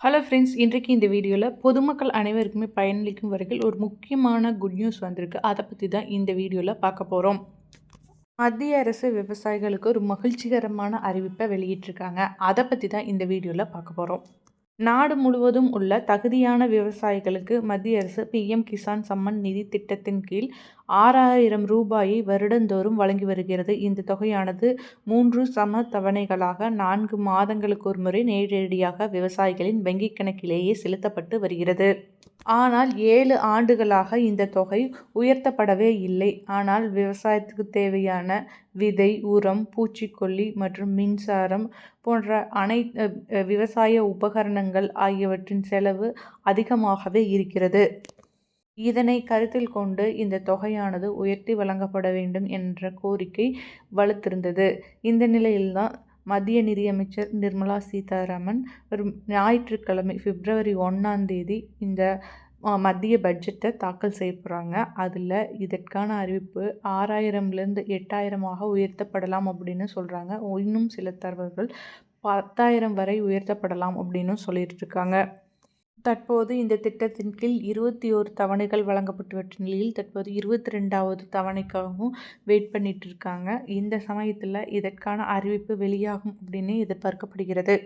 Hello friends இன்றைக்கு இந்த வீடியோவில் பொதுமக்கள் அனைவருக்குமே பயனளிக்கும் வரையில் ஒரு முக்கியமான குட் நியூஸ் வந்திருக்கு. அதை பற்றி தான் இந்த வீடியோவில் பார்க்க போகிறோம் மத்திய அரசு விவசாயிகளுக்கு ஒரு மகிழ்ச்சிகரமான அறிவிப்பை வெளியிட்டிருக்காங்க. அதை பற்றி தான் இந்த வீடியோவில் பார்க்க போகிறோம் நாடு முழுவதும் உள்ள தகுதியான விவசாயிகளுக்கு மத்திய அரசு பிஎம் கிசான் சம்மன் நிதி திட்டத்தின் கீழ் ஆறாயிரம் ரூபாயை வருடந்தோறும் வழங்கி வருகிறது. இந்த தொகையானது மூன்று சம தவணைகளாக நான்கு மாதங்களுக்கு ஒரு முறை நேரடியாக விவசாயிகளின் வங்கிக் கணக்கிலேயே செலுத்தப்பட்டு வருகிறது. ஆனால் ஏழு ஆண்டுகளாக இந்த தொகை உயர்த்தப்படவே இல்லை. ஆனால் விவசாயத்துக்கு தேவையான விதை உரம் பூச்சிக்கொல்லி மற்றும் மின்சாரம் போன்ற அனை விவசாய உபகரணங்கள் ஆகியவற்றின் செலவு அதிகமாகவே இருக்கிறது. இதனை கருத்தில் கொண்டு இந்த தொகையானது உயர்த்தி வழங்கப்பட வேண்டும் என்ற கோரிக்கை வலுத்திருந்தது. இந்த நிலையில்தான் மத்திய நிதியமைச்சர் நிர்மலா சீதாராமன் வரும் ஞாயிற்றுக்கிழமை பிப்ரவரி ஒன்றாம் தேதி இந்த மத்திய பட்ஜெட்டை தாக்கல் செய்ய போகிறாங்க அதில் இதற்கான அறிவிப்பு ஆறாயிரம்லேருந்து எட்டாயிரமாக உயர்த்தப்படலாம் அப்படின்னு சொல்கிறாங்க இன்னும் சில தகவல்கள் பத்தாயிரம் வரை உயர்த்தப்படலாம் அப்படின்னு சொல்லிட்டு இருக்காங்க. தற்போது இந்த திட்டத்தின் கீழ் இருபத்தி ஓரு தவணைகள் வழங்கப்பட்டு நிலையில் தற்போது இருபத்தி ரெண்டாவது தவணைக்காகவும் வெயிட் பண்ணிட்டு இருக்காங்க. இந்த சமயத்தில் இதற்கான அறிவிப்பு வெளியாகும் அப்படின்னு எதிர்பார்க்கப்படுகிறது.